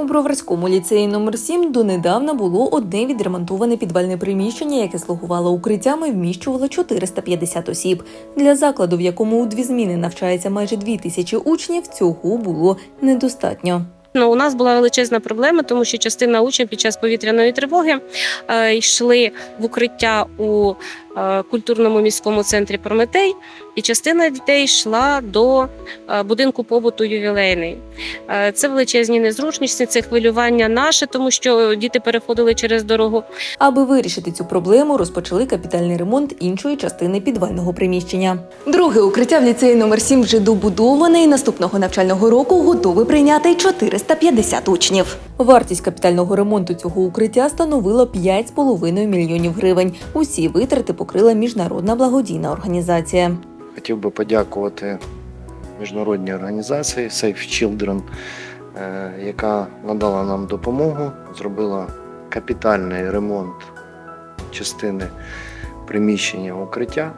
У Броварському ліцеї номер 7 донедавна було одне відремонтоване підвальне приміщення, яке слугувало укриттям і вміщувало 450 осіб. Для закладу, в якому у дві зміни навчається майже дві тисячі учнів, цього було недостатньо. Ну, у нас була величезна проблема, тому що частина учнів під час повітряної тривоги е, йшли в укриття у культурному міському центрі Прометей, і частина дітей йшла до е, будинку побуту ювілейний. Е, це величезні незручності, це хвилювання наше, тому що діти переходили через дорогу. Аби вирішити цю проблему, розпочали капітальний ремонт іншої частини підвального приміщення. Друге укриття в ліцеї номер 7 вже добудоване і наступного навчального року готове прийняти 450 учнів. Вартість капітального ремонту цього укриття становила 5,5 мільйонів гривень. Усі витрати покрила міжнародна благодійна організація. Хотів би подякувати міжнародній організації Safe Children, е, яка надала нам допомогу, зробила капітальний ремонт частини приміщення укриття.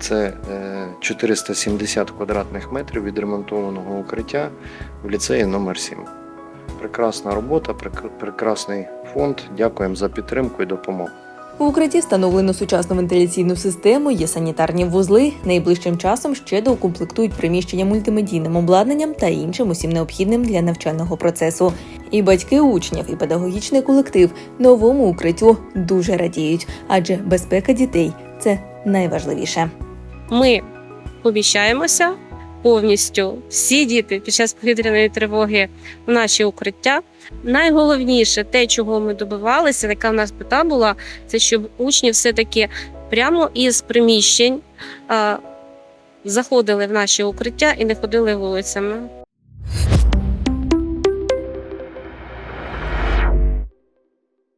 Це е, 470 квадратних метрів відремонтованого укриття в ліцеї номер 7 Прекрасна робота, прекрасний фонд. Дякуємо за підтримку і допомогу. У укритті встановлено сучасну вентиляційну систему, є санітарні вузли. Найближчим часом ще доукомплектують приміщення мультимедійним обладнанням та іншим усім необхідним для навчального процесу. І батьки учнів, і педагогічний колектив новому укриттю дуже радіють, адже безпека дітей це найважливіше. Ми поміщаємося повністю всі діти під час повітряної тривоги в наші укриття. Найголовніше, те, чого ми добивалися, яка в нас мета була, це щоб учні все-таки прямо із приміщень заходили в наші укриття і не ходили вулицями.